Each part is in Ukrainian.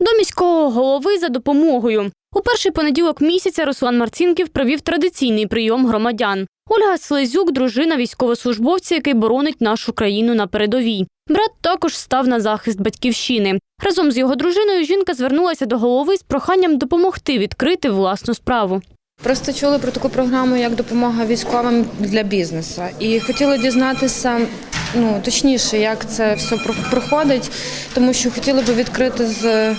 До міського голови за допомогою. У перший понеділок місяця Руслан Марцінків провів традиційний прийом громадян. Ольга Слезюк – дружина військовослужбовця, який боронить нашу країну на передовій. Брат також став на захист батьківщини. Разом з його дружиною жінка звернулася до голови з проханням допомогти відкрити власну справу. Просто чули про таку програму, як допомога військовим для бізнесу, і хотіли дізнатися ну точніше, як це все проходить, тому що хотіли би відкрити з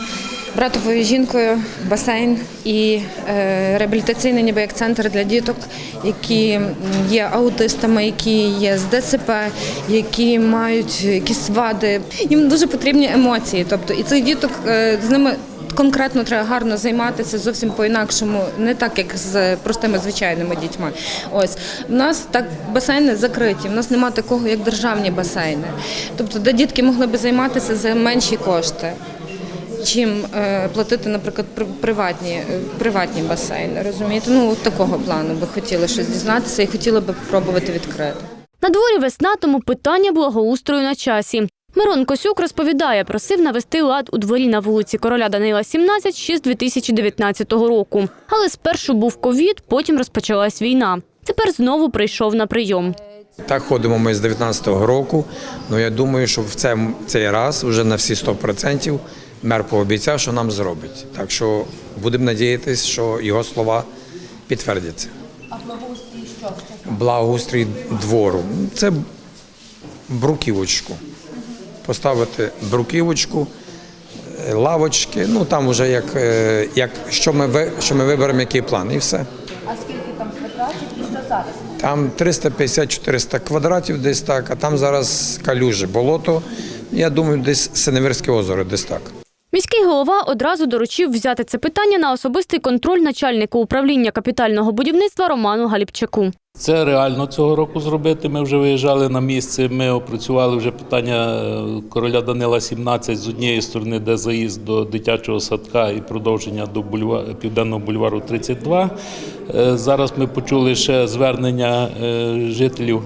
братовою жінкою басейн і е, реабілітаційний, ніби як центр для діток, які є аутистами, які є з ДЦП, які мають якісь вади. Їм дуже потрібні емоції. Тобто, і цих діток е, з ними конкретно треба гарно займатися зовсім по-інакшому, не так як з простими звичайними дітьми. Ось в нас так басейни закриті. В нас немає такого, як державні басейни. Тобто, де дітки могли би займатися за менші кошти. Чим е, платити, наприклад, приватні, е, приватні басейни, розумієте? Ну, такого плану би хотіли щось дізнатися і хотіли би спробувати відкрити. На дворі весна, тому питання благоустрою на часі. Мирон Косюк розповідає, просив навести лад у дворі на вулиці Короля Данила 17 ще з 2019 року. Але спершу був ковід, потім розпочалась війна. Тепер знову прийшов на прийом. Так ходимо ми з 19-го року. Ну я думаю, що в цей, цей раз вже на всі 100% мер пообіцяв, що нам зробить. Так що будемо надіятися, що його слова підтвердяться. А благоустрій що? Благоустрій двору. Це бруківочку. Поставити бруківочку, е, лавочки. Ну там вже як, е, як що ми ви- що ми виберемо, який план, і все. А скільки там квадратів і що зараз? Там 350-400 квадратів десь так, а там зараз калюжі, болото. Я думаю, десь Синевирське озеро, десь так. Міський голова одразу доручив взяти це питання на особистий контроль начальнику управління капітального будівництва Роману Галіпчаку. Це реально цього року зробити. Ми вже виїжджали на місце. Ми опрацювали вже питання е, короля Данила 17 з однієї сторони, де заїзд до дитячого садка і продовження до бульва... південного бульвару 32. Е, Зараз ми почули ще звернення е, жителів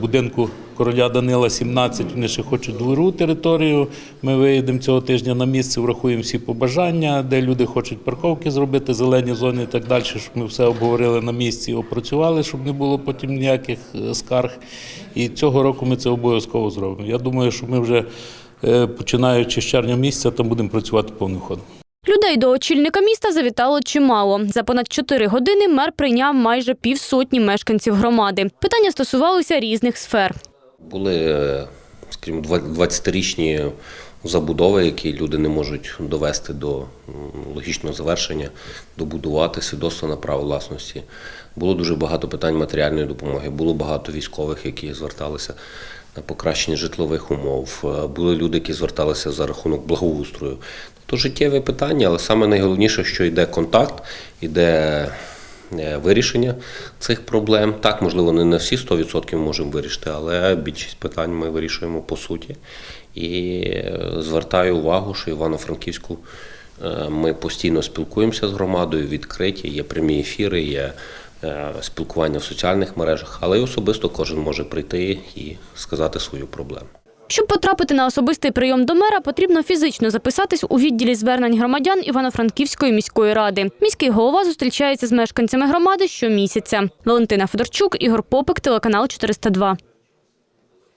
будинку короля Данила 17. Вони ще хочуть двору територію. Ми виїдемо цього тижня на місце, врахуємо всі побажання, де люди хочуть парковки зробити, зелені зони і так далі, щоб ми все обговорили на місці, опрацювали, щоб не було потім ніяких е, скарг. І цього року ми це обов'язково зробимо. Я думаю, що ми вже е, починаючи з червня місяця, там будемо працювати повним ходом. Людей до очільника міста завітало чимало. За понад чотири години мер прийняв майже півсотні мешканців громади. Питання стосувалися різних сфер. Були, е, скажімо, два- 20-річні забудови, які люди не можуть довести до логічного завершення, добудувати свідоцтво на право власності. Було дуже багато питань матеріальної допомоги, було багато військових, які зверталися на покращення житлових умов. Е, Були люди, які зверталися за рахунок благоустрою. То життєве питання, але саме найголовніше, що йде контакт, іде е, вирішення цих проблем. Так, можливо, не на всі 100% можемо вирішити, але більшість питань ми вирішуємо по суті. І е, звертаю увагу, що Івано-Франківську е, ми постійно спілкуємося з громадою, відкриті, є прямі ефіри, є е, спілкування в соціальних мережах, але й особисто кожен може прийти і сказати свою проблему. Щоб потрапити на особистий прийом до мера, потрібно фізично записатись у відділі звернень громадян Івано-Франківської міської ради. Міський голова зустрічається з мешканцями громади щомісяця. Валентина Федорчук, Ігор Попик, телеканал 402.